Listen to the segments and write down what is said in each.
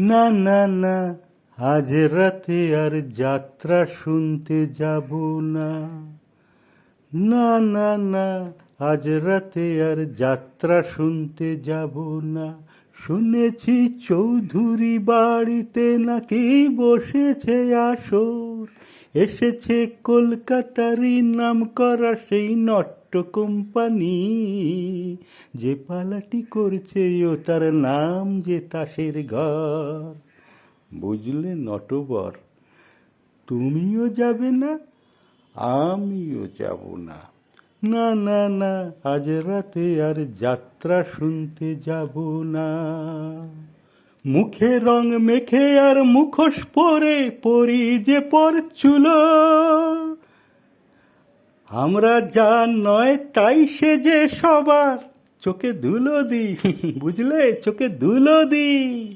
না না না, আজ রাতে আর যাত্রা শুনতে যাব না। না না না, আজ রাতে আর যাত্রা শুনতে যাব না। শুনেছি চৌধুরী বাড়িতে নাকি বসেছে আসর। এসেছে কলকাতারই নাম করা সেই নট্য কোম্পানি। যে পালাটি করছে ও তার নাম যে তাসের ঘর। বুঝলে নটবর, তুমিও যাবে না, আমিও যাব না। না না না, আজ রাতে আর যাত্রা শুনতে যাব না। মুখে রং মেখে আর মুখোশ পরে পরি যে পর চুলো। আমরা যা নয় তাই সে যে সবার। চোখে ধুলো দি, বুঝলে? চোখে ধুলো দি।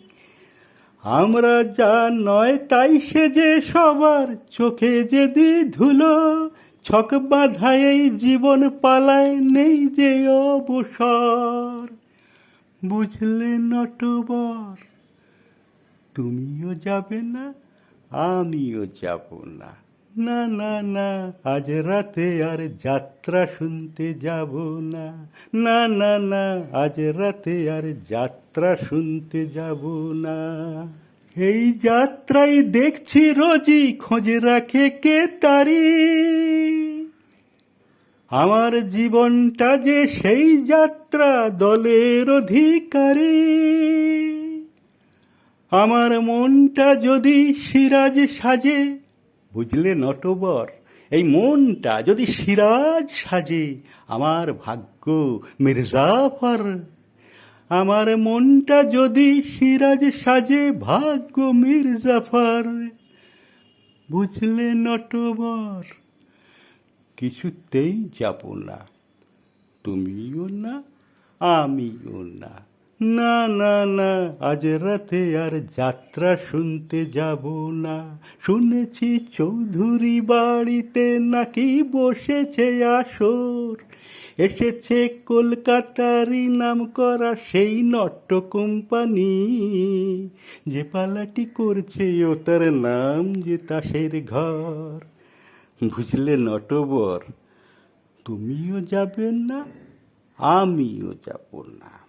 আমরা যা নয় তাই সে যে সবার। চোখে যে দি ধুলো, ছক বাঁধায় জীবন পালায় নেই যে অবসর। বুঝলে নটবর? তুমিও যাবে না, আমিও যাব না। না না না, আজ রাতে আর যাত্রা শুনতে যাব না। না না না, আজ রাতে আর যাত্রা শুনতে যাব না। এই যাত্রায় দেখছি রোজই, খোঁজ রাখে কে তারি? আমার জীবনটা যে সেই যাত্রা, দলের অধিকারী। আমার মনটা যদি সিরাজ সাজে, বুঝলে নটবর? এই মনটা যদি সিরাজ সাজে, আমার ভাগ্য মির্জাফর। আমার মনটা যদি সিরাজ সাজে, ভাগ্য মির্জাফর। বুঝলে নটবর? কিছুতেই যাব না। তুমিও না, আমিও না। না না না, আজ রাতে আর যাত্রা শুনতে যাব না। শুনেছি চৌধুরী বাড়িতে নাকি বসেছে আসর। এসেছে কলকাতারই নাম করা সেই নট্য কোম্পানি। যে পালাটি করছে ও তার নাম যে তাসের ঘর। বুঝলে নটবর, তুমিও যাবে না, আমিও যাব না।